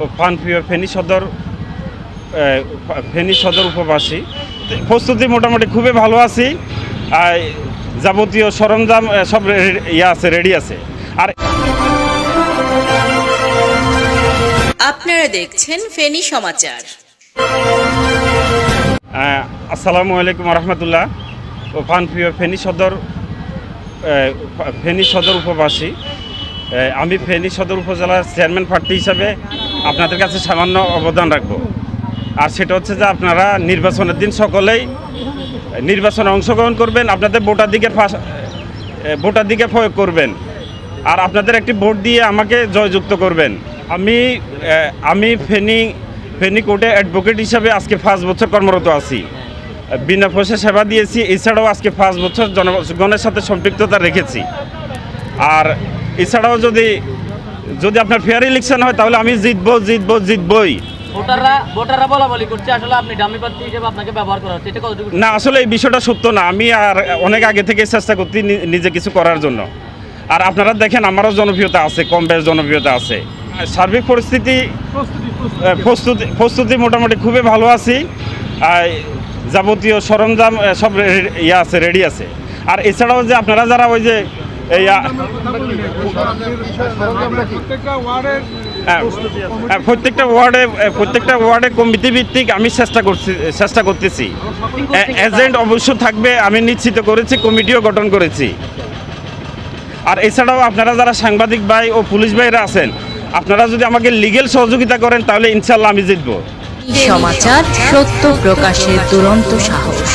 ও পানপ্রিয় ফেনী সদর ফেনী সদর উপবাসী। প্রস্তুতি মোটামুটি খুবই ভালো আছি। আর যাবতীয় সরঞ্জাম সব ইয়ে আছে রেডি আছে। আর আপনারা দেখছেন ফেনী সমাচার। আসসালামু আলাইকুম রহমতুল্লাহ। ও পানপ্রিয় ফেনী সদর ফেনী সদর উপবাসী। আমি ফেনী সদর উপজেলার চেয়ারম্যান প্রার্থী হিসাবে আপনাদের কাছে সামান্য অবদান রাখব। আর সেটা হচ্ছে যে আপনারা নির্বাচনের দিন সকলেই নির্বাচনে অংশগ্রহণ করবেন আপনাদের ভোটাধিকার ফাঁস এ, ভোটাধিকার প্রয়োগ করবেন। আর আপনাদের একটি ভোট দিয়ে আমাকে জয়যুক্ত করবেন। আমি আমি ফেনী ফেনী কোর্টে অ্যাডভোকেট হিসাবে আজকে পাঁচ বছর কর্মরত আছি। বিনা পয়সা সেবা দিয়েছি এছাড়াও আজকে পাঁচ বছর জনগণের সাথে সম্পৃক্ততা রেখেছি। আর এছাড়াও যদি যদি আপনার ফেয়ার ইলেকশন হয় তাহলে আমি জিতবো জিতবো জিতবই। ভোটাররা ভোটাররা বলা বলি করছে আসলে আপনি ডামি প্রার্থী হিসেবে আপনাকে ব্যবহার করা হচ্ছে এটা কতটুকু না আসলে এই বিষয়টা সত্য না। আমি আর অনেক আগে থেকে চেষ্টা করছি নিজে কিছু করার জন্য। আর আপনারা দেখেন আমারও জনপ্রিয়তা আছে কম বেশ জনপ্রিয়তা আছে। সার্বিক পরিস্থিতি প্রস্তুতি প্রস্তুতি মোটামুটি খুবই ভালো আছি। আর যাবতীয় সরঞ্জাম সব রে- ইয়ে আছে রেডি আছে। আর এছাড়াও যে আপনারা যারা ওই যে এই প্রত্যেকটা ওয়ার্ডে প্রত্যেকটা ওয়ার্ডে কমিটি ভিত্তিক আমি চেষ্টা করছি, চেষ্টা করতেছি। এজেন্ট অবশ্য থাকবে, আমি নিশ্চিত করেছি, কমিটিও গঠন করেছি। আর এছাড়াও আপনারা যারা সাংবাদিক ভাই ও পুলিশ ভাইরা আছেন, আপনারা যদি আমাকে লিগেল সহযোগিতা করেন, তাহলে ইনশাল্লাহ আমি জিতবো। সমাচার, সত্য প্রকাশের দুরন্ত সাহস।